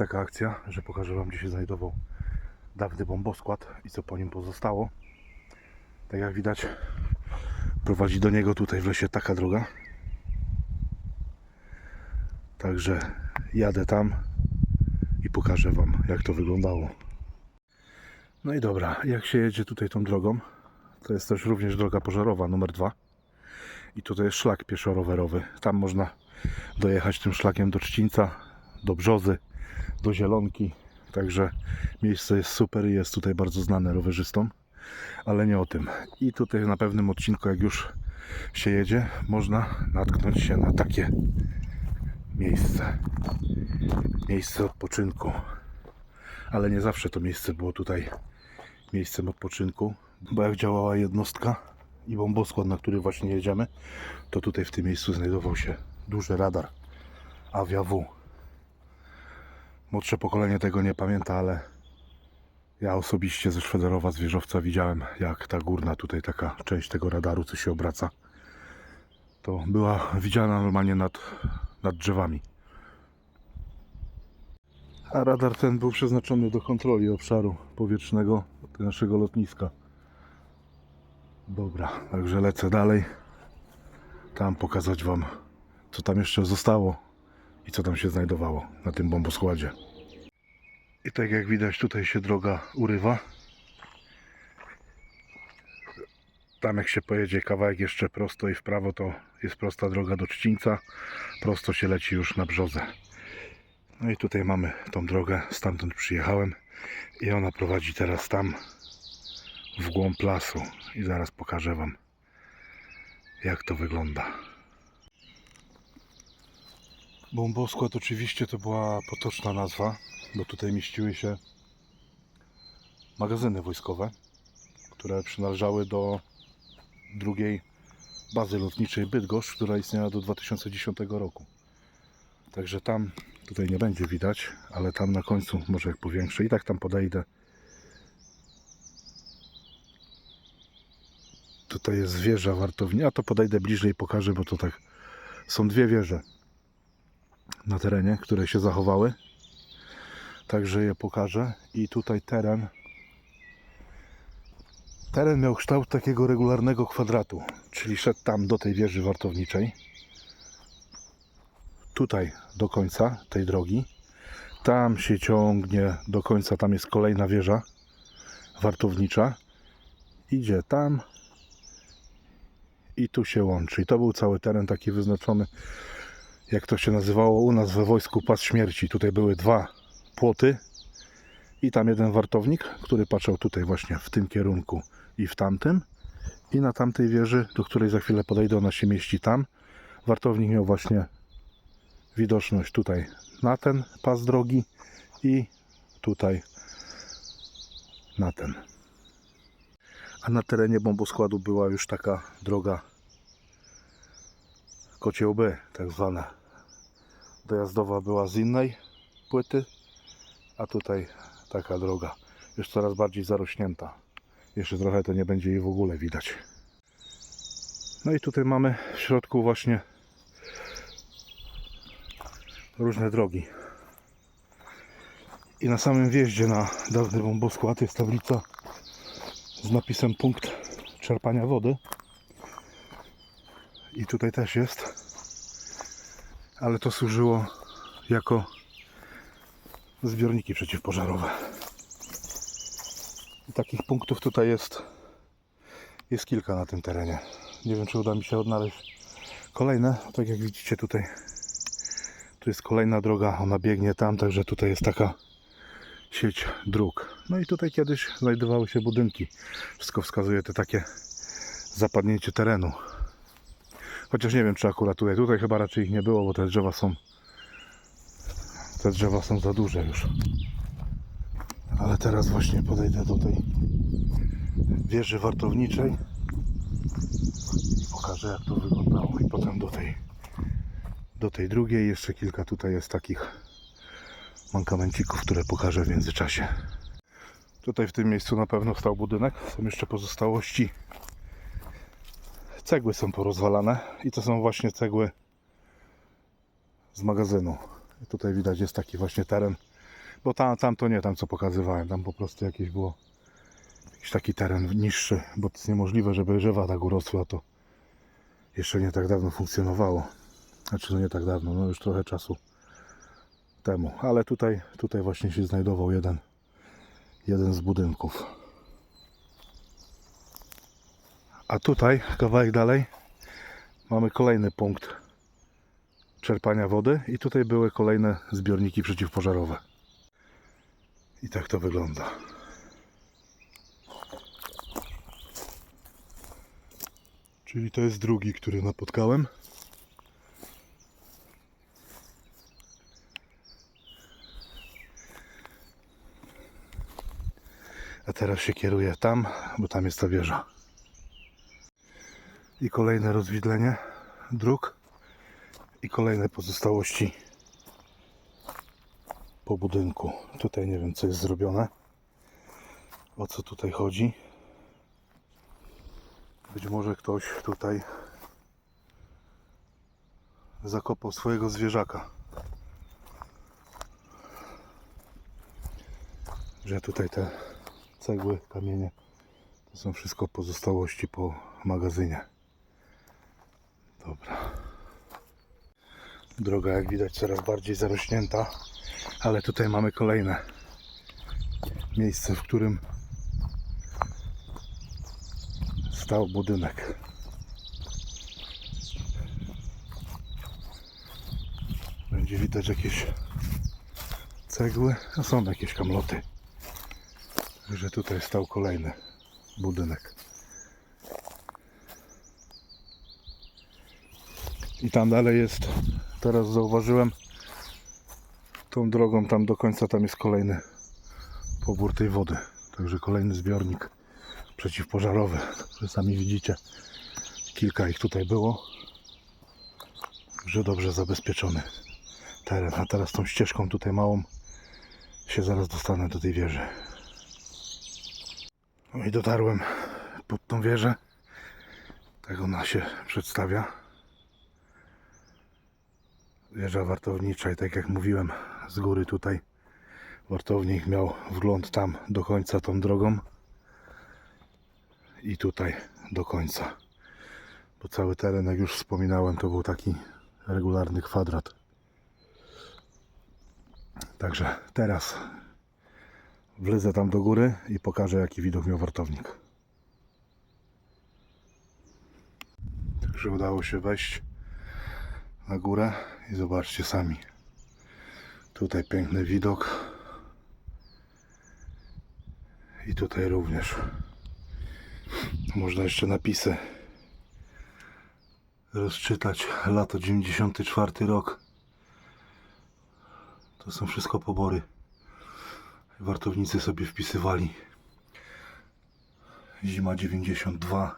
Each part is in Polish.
Taka akcja, że pokażę Wam gdzie się znajdował dawny bomboskład i co po nim pozostało. Tak jak widać prowadzi do niego tutaj w lesie taka droga. Także jadę tam i pokażę Wam jak to wyglądało. No i dobra, jak się jedzie tutaj tą drogą, to jest też również droga pożarowa numer 2 i tutaj jest szlak pieszo-rowerowy. Tam można dojechać tym szlakiem do Trzcińca, do Brzozy, do Zielonki. Także miejsce jest super i jest tutaj bardzo znane rowerzystom, ale nie o tym. I tutaj na pewnym odcinku, jak już się jedzie, można natknąć się na takie miejsce. Miejsce odpoczynku. Ale nie zawsze to miejsce było tutaj miejscem odpoczynku, bo jak działała jednostka i bomboskład, na który właśnie jedziemy, to tutaj w tym miejscu znajdował się duży radar Avia W. Młodsze pokolenie tego nie pamięta, ale ja osobiście ze Szwederowa, z widziałem jak ta górna tutaj taka część tego radaru, co się obraca, to była widziana normalnie nad, nad drzewami. A radar ten był przeznaczony do kontroli obszaru powietrznego naszego lotniska. Dobra, także lecę dalej. Tam pokazać Wam, co tam jeszcze zostało i co tam się znajdowało na tym bomboskładzie. I tak jak widać, tutaj się droga urywa. Tam jak się pojedzie kawałek jeszcze prosto i w prawo, to jest prosta droga do Trzcińca. Prosto się leci już na Brzozę. No i tutaj mamy tą drogę, stamtąd przyjechałem i ona prowadzi teraz tam w głąb lasu i zaraz pokażę Wam jak to wygląda. Bomboskład oczywiście to była potoczna nazwa, bo tutaj mieściły się magazyny wojskowe, które przynależały do drugiej bazy lotniczej Bydgoszcz, która istniała do 2010 roku. Także tam, tutaj nie będzie widać, ale tam na końcu, może jak powiększę, i tak tam podejdę. Tutaj jest wieża wartownia, a to podejdę bliżej i pokażę, bo to tak są dwie wieże na terenie, które się zachowały. Także je pokażę. I tutaj teren. Teren miał kształt takiego regularnego kwadratu, czyli szedł tam do tej wieży wartowniczej. Tutaj do końca tej drogi. Tam się ciągnie do końca, tam jest kolejna wieża wartownicza. Idzie tam i tu się łączy. I to był cały teren taki wyznaczony, jak to się nazywało u nas we wojsku, pas śmierci. Tutaj były dwa płoty i tam jeden wartownik, który patrzał tutaj właśnie w tym kierunku i w tamtym. I na tamtej wieży, do której za chwilę podejdę, ona się mieści tam. Wartownik miał właśnie widoczność tutaj na ten pas drogi i tutaj na ten. A na terenie bomboskładu była już taka droga kocie łby, tak zwana. Dojazdowa była z innej płyty, a tutaj taka droga. Już coraz bardziej zarośnięta. Jeszcze trochę to nie będzie jej w ogóle widać. No i tutaj mamy w środku właśnie różne drogi. I na samym wjeździe na dawny bomboskład jest tablica z napisem punkt czerpania wody. I tutaj też jest. Ale to służyło jako zbiorniki przeciwpożarowe. I takich punktów tutaj jest jest kilka na tym terenie. Nie wiem czy uda mi się odnaleźć kolejne. Tak jak widzicie tutaj tu jest kolejna droga, ona biegnie tam, także tutaj jest taka sieć dróg. No i tutaj kiedyś znajdowały się budynki. Wszystko wskazuje te takie zapadnięcie terenu. Chociaż nie wiem, czy akurat tutaj. Tutaj chyba raczej ich nie było, bo te drzewa są te drzewa są za duże już. Ale teraz właśnie podejdę do tej wieży wartowniczej i pokażę jak to wyglądało i potem do tej do tej drugiej jeszcze kilka tutaj jest takich mankamencików, które pokażę w międzyczasie. Tutaj w tym miejscu na pewno stał budynek. Są jeszcze pozostałości. Cegły są porozwalane i to są właśnie cegły z magazynu. Tutaj widać jest taki właśnie teren, bo tam, tam to nie, tam co pokazywałem, tam po prostu jakieś było jakiś taki teren niższy, bo to jest niemożliwe, żeby drzewa tak urosły, a to jeszcze nie tak dawno funkcjonowało. Znaczy no nie tak dawno, no już trochę czasu temu, ale tutaj, tutaj właśnie się znajdował jeden, jeden z budynków. A tutaj, kawałek dalej, mamy kolejny punkt czerpania wody i tutaj były kolejne zbiorniki przeciwpożarowe. I tak to wygląda. Czyli to jest drugi, który napotkałem. A teraz się kieruję tam, bo tam jest ta wieża. I kolejne rozwidlenie dróg i kolejne pozostałości po budynku. Tutaj nie wiem co jest zrobione. O co tutaj chodzi. Być może ktoś tutaj zakopał swojego zwierzaka. Że tutaj te cegły, kamienie to są wszystko pozostałości po magazynie. Dobra. Droga jak widać coraz bardziej zarośnięta, ale tutaj mamy kolejne miejsce, w którym stał budynek. Będzie widać jakieś cegły, a są jakieś kamloty. Także tutaj stał kolejny budynek. I tam dalej jest, teraz zauważyłem, tą drogą tam do końca tam jest kolejny pobór tej wody. Także kolejny zbiornik przeciwpożarowy. Sami widzicie, kilka ich tutaj było. Że dobrze zabezpieczony teren. A teraz tą ścieżką tutaj małą się zaraz dostanę do tej wieży. No i dotarłem pod tą wieżę. Tak ona się przedstawia. Wieża wartownicza i tak jak mówiłem z góry tutaj wartownik miał wgląd tam do końca tą drogą i tutaj do końca. Bo cały teren, jak już wspominałem, to był taki regularny kwadrat. Także teraz wlezę tam do góry i pokażę jaki widok miał wartownik. Także udało się wejść na górę i zobaczcie sami. Tutaj piękny widok. I tutaj również. Można jeszcze napisy rozczytać. Lato 94 rok. To są wszystko pobory. Wartownicy sobie wpisywali. Zima 92.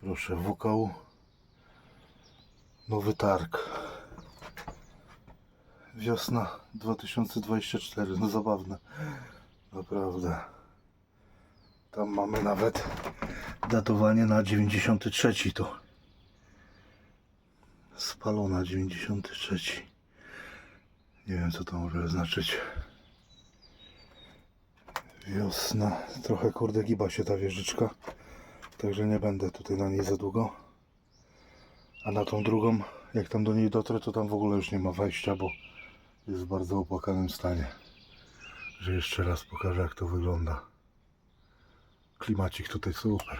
Proszę, WKU. Nowy targ. Wiosna 2024. No zabawne. Naprawdę. Tam mamy nawet datowanie na 93 to. Spalona 93. Nie wiem co to może znaczyć. Wiosna. Trochę kurde giba się ta wieżyczka. Także nie będę tutaj na niej za długo. A na tą drugą, jak tam do niej dotrę, to tam w ogóle już nie ma wejścia, bo jest w bardzo opłakanym stanie. Że jeszcze raz pokażę jak to wygląda. Klimacik tutaj super.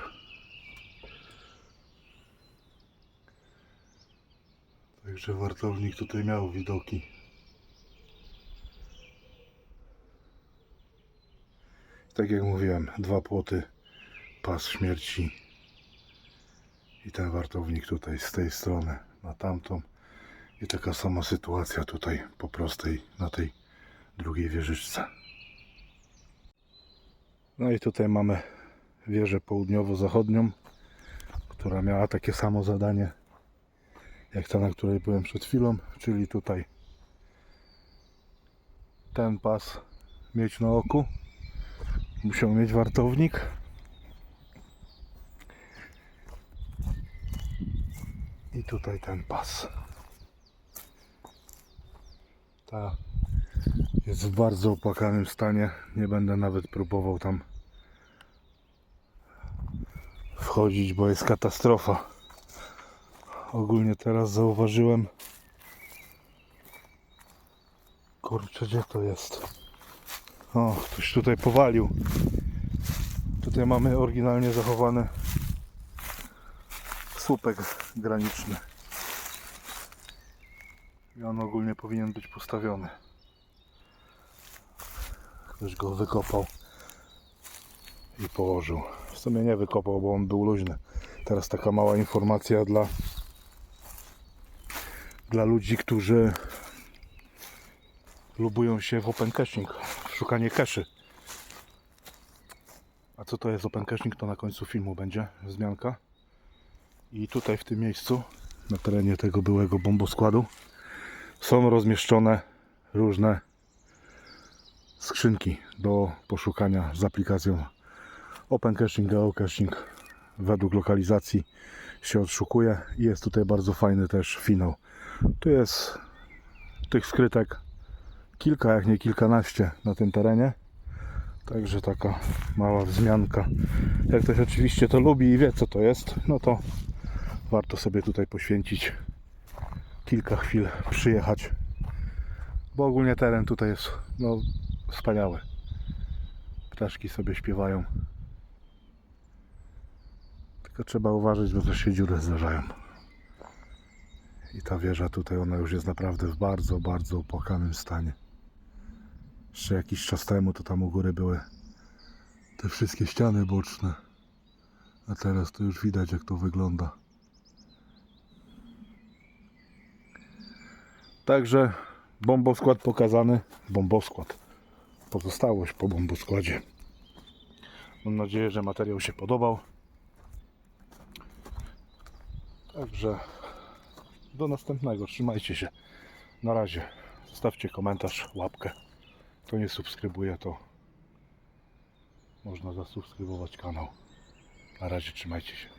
Także wartownik tutaj miał widoki. Tak jak mówiłem, dwa płoty, pas śmierci i ten wartownik tutaj z tej strony na tamtą i taka sama sytuacja tutaj po prostej na tej drugiej wieżyczce. No i tutaj mamy wieżę południowo-zachodnią, która miała takie samo zadanie jak ta, na której byłem przed chwilą, czyli tutaj ten pas mieć na oku. Musiał mieć wartownik. I tutaj ten pas. Ta jest w bardzo opłakanym stanie. Nie będę nawet próbował tam wchodzić, bo jest katastrofa. Ogólnie teraz zauważyłem. Kurczę, gdzie to jest? O, ktoś tutaj powalił. Tutaj mamy oryginalnie zachowany słupek graniczny. I on ogólnie powinien być postawiony. Ktoś go wykopał i położył. W sumie nie wykopał, bo on był luźny. Teraz taka mała informacja dla dla ludzi, którzy lubują się w open caching, w szukanie cache'y. A co to jest open caching, to na końcu filmu będzie wzmianka. I tutaj w tym miejscu, na terenie tego byłego bomboskładu, są rozmieszczone różne skrzynki do poszukania z aplikacją Open Caching, Geocaching według lokalizacji się odszukuje i jest tutaj bardzo fajny też finał. Tu jest tych skrytek kilka, jak nie kilkanaście na tym terenie. Także taka mała wzmianka. Jak ktoś oczywiście to lubi i wie co to jest, no to warto sobie tutaj poświęcić kilka chwil, przyjechać. Bo ogólnie teren tutaj jest no, wspaniały. Ptaszki sobie śpiewają. Tylko trzeba uważać, bo też się dziury zdarzają. I ta wieża tutaj, ona już jest naprawdę w bardzo, bardzo opłakanym stanie. Jeszcze jakiś czas temu to tam u góry były te wszystkie ściany boczne. A teraz to już widać jak to wygląda. Także bomboskład pokazany. Bomboskład. Pozostałość po bomboskładzie. Mam nadzieję, że materiał się podobał. Także do następnego. Trzymajcie się. Na razie. Zostawcie komentarz, łapkę. Kto nie subskrybuje, to można zasubskrybować kanał. Na razie trzymajcie się.